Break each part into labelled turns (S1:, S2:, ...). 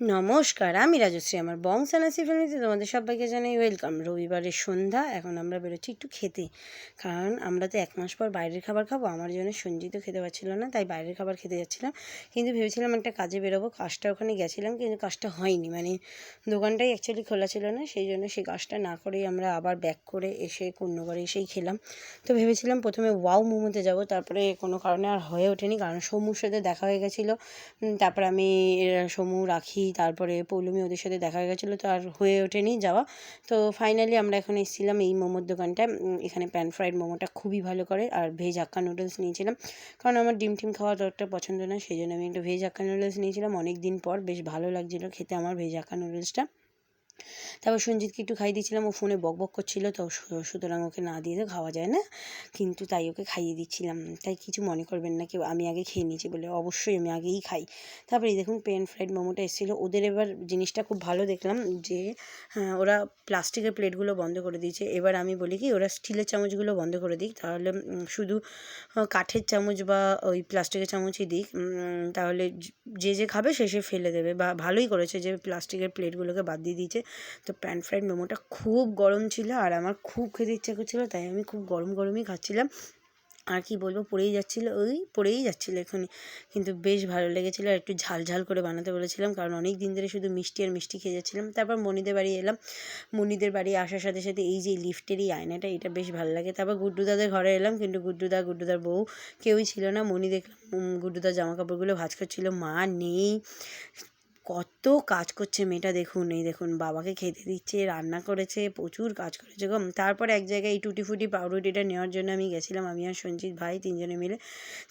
S1: নমস্কার, আমি রাজশ্রী, আমার বংশানাসি ফ্যামিলিতে তোমাদের সবাইকে জানাই ওয়েলকাম। রবিবারের সন্ধ্যা, এখন আমরা বেরোচ্ছি একটু খেতে। কারণ আমরা তো এক মাস পর বাইরের খাবার খাব, আমার জন্য সঞ্জিতও খেতে পারছিল না, তাই বাইরের খাবার খেতে যাচ্ছিলাম। কিন্তু ভেবেছিলাম একটা কাজে বেরোবো, কাজটা ওখানে গেছিলাম, কিন্তু কাজটা হয়নি। মানে দোকানটাই অ্যাকচুয়ালি খোলা ছিল না, সেই জন্য সেই কাজটা না করেই আমরা আবার ব্যাক করে এসে কন্যগড়ে এসেই খেলাম। তো ভেবেছিলাম প্রথমে ওয়াও মোমোতে যাব, তারপরে কোনো কারণে আর হয়ে ওঠেনি, কারণ সমুর সাথে দেখা হয়ে গেছিল। তারপর আমি সমু, রাখি তারপরে পৌলমি ওদের সাথে দেখা গেছিল, তো আর হয়ে ওঠেনি যাওয়া। তো ফাইনালি আমরা এখন এসেছিলাম এই মোমোর দোকানটা এখানে প্যান ফ্রাইড মোমোটা খুবই ভালো করে আর ভেজ হাক্কা নুডলস নিয়েছিলাম। কারণ আমার ডিম টিম খাওয়া ততটা পছন্দ না, সেই জন্য আমি একটু ভেজ হাক্কা নুডলস নিয়েছিলাম। অনেক দিন পর বেশ ভালো লাগছিল খেতে আমার ভেজ হাক্কা নুডলসটা তারপর সঞ্জিতকে একটু খাইয়ে দিয়েছিলাম ও ফোনে বক বক করছিল তো সুতরাং ওকে না দিয়ে তো খাওয়া যায় না। কিন্তু তাই ওকে খাইয়ে দিচ্ছিলাম। তাই কিছু মনে করবেন না কেউ আমি আগে খেয়ে নিয়েছি বলে অবশ্যই আমি আগেই খাই। তারপরে দেখুন পেন ফ্রাইড মোমোটা এসেছিল। ওদের এবার জিনিসটা খুব ভালো দেখলাম যে হ্যাঁ, ওরা প্লাস্টিকের প্লেটগুলো বন্ধ করে দিয়েছে। এবার আমি বলি কি ওরা স্টিলের চামচগুলো বন্ধ করে দিক। তাহলে শুধু কাঠের চামচ বা ওই প্লাস্টিকের চামচই দিক। তাহলে যে যে খাবে সে সে ফেলে দেবে বা ভালোই করেছে যে প্লাস্টিকের প্লেটগুলোকে বাদ দিয়ে দিয়েছে। তো প্যান ফ্রাইড মোমোটা খুব গরম ছিল আর আমার খুব খেতে ইচ্ছা করছিল, তাই আমি খুব গরম গরমই খাচ্ছিলাম। আর কি বলব, পড়েই যাচ্ছিল, ওই পড়েই যাচ্ছিল এখনই। কিন্তু বেশ ভালো লেগেছিলো আর একটু ঝাল ঝাল করে বানাতে বলেছিলাম, কারণ অনেক দিন ধরে শুধু মিষ্টি আর মিষ্টি খেয়ে যাচ্ছিলাম। তারপর মনিদের বাড়ি এলাম। মনিদের বাড়ি আসার সাথে সাথে এই যে লিফটের এই আয়নাটা, এটা বেশ ভালো লাগে। তারপর গুড্ডুদাদের ঘরে এলাম, কিন্তু গুড্ডুদা, গুড্ডুদার বউ কেউই ছিল না। মনি দেখলাম গুড্ডুদার জামা কাপড়গুলো ভাজ করছিল, মা নেই। কত কাজ করছে মেয়েটা দেখুন, এই দেখুন, বাবাকে খেতে দিচ্ছে, রান্না করেছে, প্রচুর কাজ করেছে গো। তারপর এক জায়গায় এই টুটি ফুটি পাউরুটিটা নেওয়ার জন্য আমি গেছিলাম, আমি আর সঞ্জিত ভাই তিনজনে মিলে।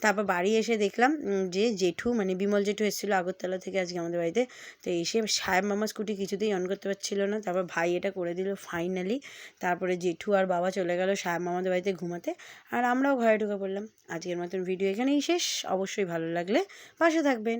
S1: তারপর বাড়ি এসে দেখলাম যে জেঠু মানে বিমল জেঠু এসেছিল আগরতলা থেকে আজকে আমাদের বাড়িতে, তো এসে সাহেব মামা স্কুটি কিছুতেই অন করতে পারছিল না। তারপর ভাই এটা করে দিল ফাইনালি তারপরে জেঠু আর বাবা চলে গেল সাহেব মামাদের বাড়িতে ঘুমাতে, আর আমরাও ঘরে ঢুকে পড়লাম। আজকের মতন ভিডিও এখানেই শেষ। অবশ্যই ভালো লাগলে পাশে থাকবেন।